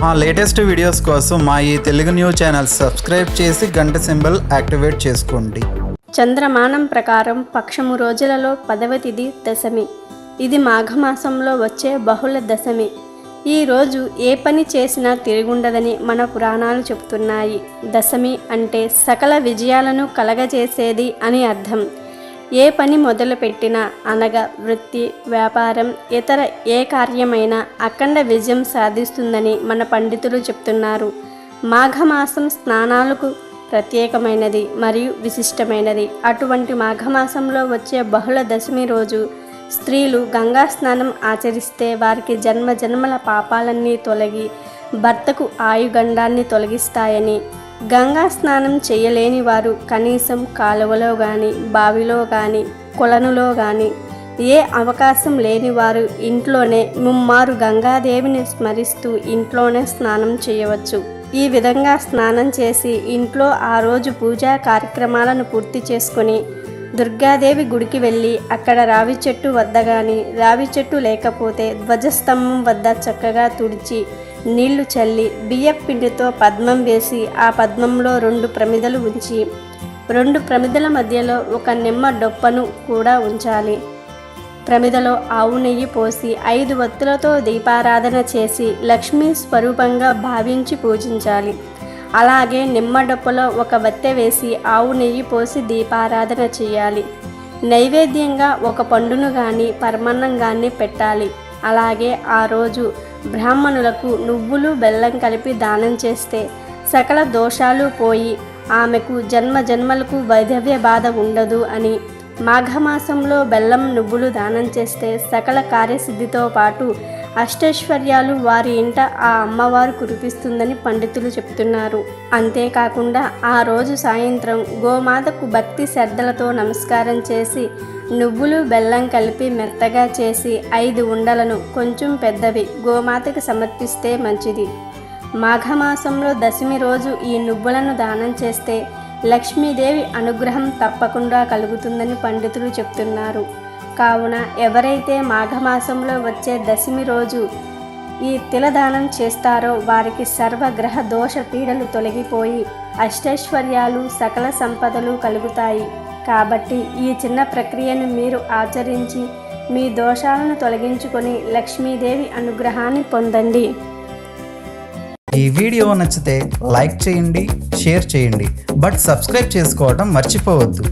మా latest videos కోసం మా ఈ తెలుగు న్యూస్ ఛానల్ సబ్స్క్రైబ్ చేసి గంట సింబల్ యాక్టివేట్ చేసుకోండి. చంద్రమానం ప్రకారం పక్షము రోజులలో పదవ తిది దశమి. ఇది మాఘమాసంలో వచ్చే బహుళ దశమి. ఈ రోజు ఏ పని చేసినా తిరుగుండదని మన పురాణాలు చెబుతున్నాయి. దశమి అంటే సకల విజయాలను కలగజేసేది అని అర్థం. ఏ పని మొదలుపెట్టినా అనగా వృత్తి వ్యాపారం ఇతర ఏ కార్యమైనా అఖండ విజయం సాధిస్తుందని మన పండితులు చెప్తున్నారు. మాఘమాసం స్నానాలకు ప్రత్యేకమైనది మరియు విశిష్టమైనది. అటువంటి మాఘమాసంలో వచ్చే బహుళ దశమి రోజు స్త్రీలు గంగా స్నానం ఆచరిస్తే వారికి జన్మ జన్మల పాపాలన్నీ తొలగి భర్తకు ఆయుగండాన్ని తొలగిస్తాయని గంగా స్నానం చేయలేని వారు కనీసం కాలువలో కానీ బావిలో కానీ కొలనులో కానీ ఏ అవకాశం లేని వారు ఇంట్లోనే ముమ్మారు గంగాదేవిని స్మరిస్తూ ఇంట్లోనే స్నానం చేయవచ్చు. ఈ విధంగా స్నానం చేసి ఇంట్లో ఆ రోజు పూజా కార్యక్రమాలను పూర్తి చేసుకొని దుర్గాదేవి గుడికి వెళ్ళి అక్కడ రావి చెట్టు వద్ద కానీ రావి చెట్టు లేకపోతే ధ్వజస్తంభం వద్ద చక్కగా తుడిచి నీళ్ళు చల్లి బియ్యపిండితో పద్మం వేసి ఆ పద్మంలో రెండు ప్రమిదలు ఉంచి రెండు ప్రమిదల మధ్యలో ఒక నిమ్మ డొప్పను కూడా ఉంచాలి. ప్రమిదలో ఆవు నెయ్యి పోసి ఐదు వత్తులతో దీపారాధన చేసి లక్ష్మీ స్వరూపంగా భావించి పూజించాలి. అలాగే నిమ్మ డొప్పలో ఒక వత్తె వేసి ఆవు నెయ్యి పోసి దీపారాధన చేయాలి. నైవేద్యంగా ఒక పండును కానీ పరమన్నం కానీ పెట్టాలి. అలాగే ఆ రోజు బ్రాహ్మణులకు నువ్వులు బెల్లం కలిపి దానం చేస్తే సకల దోషాలు పోయి ఆమెకు జన్మ జన్మలకు వైధవ్య బాధ ఉండదు అని మాఘమాసంలో బెల్లం నువ్వులు దానం చేస్తే సకల కార్యసిద్ధితో పాటు అష్టైశ్వర్యాలు వారి ఇంట ఆ అమ్మవారు కురిపిస్తుందని పండితులు చెప్తున్నారు. అంతేకాకుండా ఆ రోజు సాయంత్రం గోమాతకు భక్తి శ్రద్ధలతో నమస్కారం చేసి నువ్వులు బెల్లం కలిపి మెత్తగా చేసి ఐదు ఉండలను కొంచెం పెద్దవి గోమాతకి సమర్పిస్తే మంచిది. మాఘమాసంలో దశమి రోజు ఈ నువ్వులను దానం చేస్తే లక్ష్మీదేవి అనుగ్రహం తప్పకుండా కలుగుతుందని పండితులు చెప్తున్నారు. కావున ఎవరైతే మాఘమాసంలో వచ్చే దశమి రోజు ఈ తిలదానం చేస్తారో వారికి సర్వగ్రహ దోష పీడలు తొలగిపోయి అష్టైశ్వర్యాలు సకల సంపదలు కలుగుతాయి. కాబట్టి ఈ చిన్న ప్రక్రియను మీరు ఆచరించి మీ దోషాలను తొలగించుకొని లక్ష్మీదేవి అనుగ్రహాన్ని పొందండి. ఈ వీడియో నచ్చితే లైక్ చేయండి షేర్ చేయండి బట్ సబ్స్క్రైబ్ చేసుకోవడం మర్చిపోవద్దు.